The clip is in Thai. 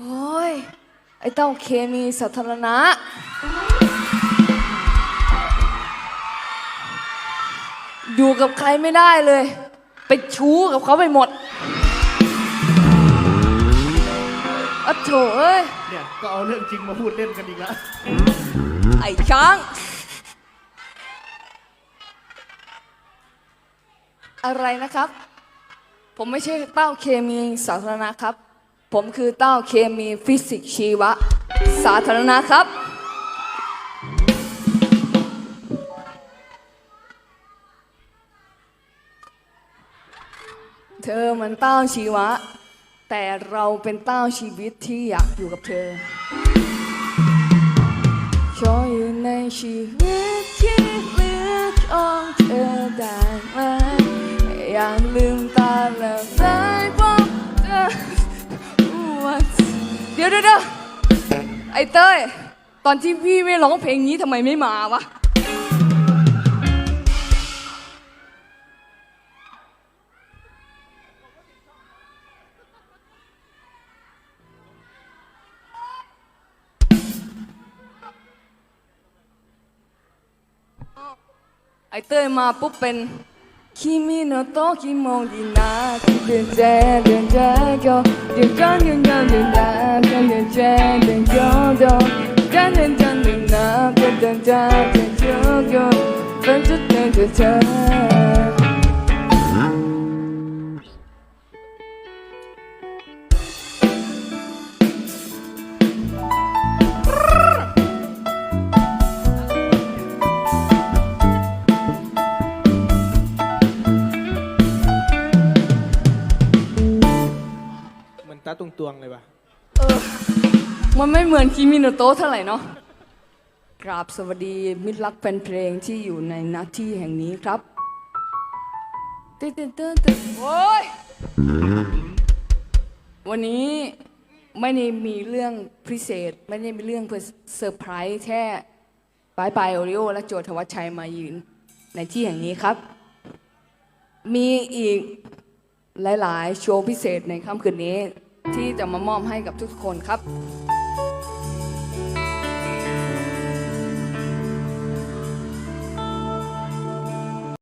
อ้เต้าเคมีสาธารณะ อยู่กับใครไม่ได้เลย ไปชู้กับเขาไปหมดอะโถเอ้ย เนี่ย ก็เอาเรื่องจริงมาพูดเล่นกันอีกแล้ว ไอ้ช้าง อะไรนะครับ ผมไม่ใช่เต้าเคมีสาธารณะครับ ผมคือเต้าเคมีฟิสิกส์ชีวะ สาธารณะครับ เธอมันเต้าชีวะ แต่เราเป็นเต้าชีวิตที่อยากอยู่กับเธอขออยู่ในชีวิตที่เหลือของเธอได้ไหมอยากลืมตาแล้วได้ ยวเดี๋ยวเดี๋ยวไอ้เต้ย ตอนที่พี่ไม่ร้องเพลงนี้ทำไมไม่มาวะ ไอ้เต้ยมาปุ๊บเป็น คิมิโนโตะคิโมดินาเดินเจเดินเจโกเดินกันเดินกันเดินดาเดินเตาตุงตวงเลยปะเออ มันไม่เหมือนคิมิโนโตะเท่าไหร่เนาะกราบสวัสดีมิตรรักแฟนเพลงที่อยู่ในหน้าที่แห่งนี้ครับตึ๊ดตึ๊ดตึ๊ดตึ๊ดโอ้ยวันนี้ไม่ได้มีเรื่องพิเศษ ไม่ได้มีเรื่องเพื่อเซอร์ไพรส์แค่ปายปายโอริโอและโจทวัชชัยมายืนในที่แห่งนี้ครับ มีอีกหลาย ๆ โชว์พิเศษในค่ำคืนนี้ ที่จะมามอบให้กับทุกคนครับ